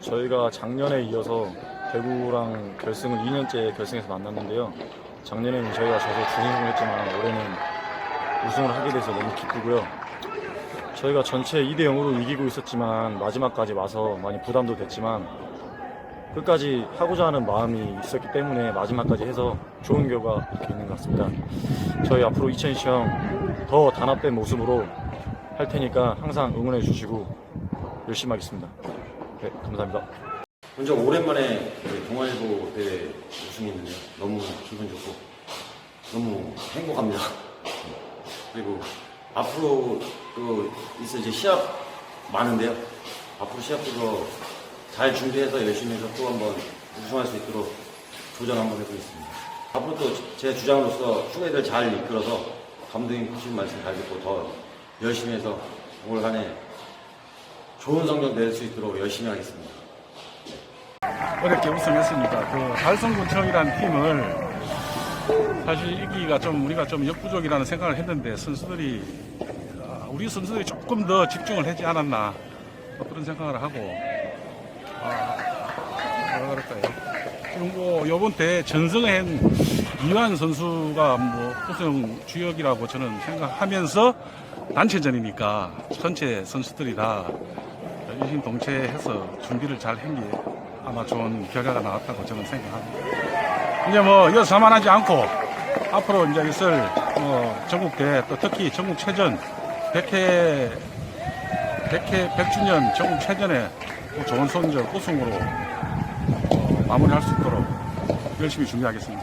저희가 작년에 이어서 대구랑 결승을 2년째 결승에서 만났는데요. 작년에는 저희가 져서 준우승을 했지만 올해는 우승을 하게 돼서 너무 기쁘고요. 저희가 전체 2대 0으로 이기고 있었지만 마지막까지 와서 많이 부담도 됐지만 끝까지 하고자 하는 마음이 있었기 때문에 마지막까지 해서 좋은 결과 이렇게 있는 것 같습니다. 저희 앞으로 2020더 단합된 모습으로 할 테니까 항상 응원해 주시고 열심히 하겠습니다. 네, 감사합니다. 먼저 오랜만에 동아일보 대회 우승했는데요. 너무 기분 좋고 너무 행복합니다. 그리고 앞으로 또 있을 이제 시합 많은데요. 앞으로 시합도 잘 준비해서 열심히 해서 또 한번 우승할 수 있도록 도전 한번 해보겠습니다. 앞으로 또 제 주장으로서 후배들 잘 이끌어서 감독님 하신 말씀 잘 듣고 더 열심히 해서 올 한해 좋은 성적 낼 수 있도록 열심히 하겠습니다. 어렵게 우승했으니까 그 달성군청이라는 팀을 사실 이기가 좀 우리가 좀 역부족이라는 생각을 했는데 선수들이 아, 우리 선수들이 조금 더 집중을 하지 않았나 뭐 그런 생각을 하고 아, 뭐라 그럴까요? 뭐 이번 때 전승한 이완 선수가 뭐 우승 주역이라고 저는 생각하면서 단체전이니까 전체 선수들이 다 일심동체해서 준비를 잘 한 게 아마 좋은 결과가 나왔다고 저는 생각합니다. 이제 뭐 이어서 자만하지 않고 앞으로 이제 있을 뭐 전국대 또 특히 전국 체전 100회 100회 100주년 전국 체전에 또 좋은 성적 우승으로 어, 마무리할 수 있도록 열심히 준비하겠습니다.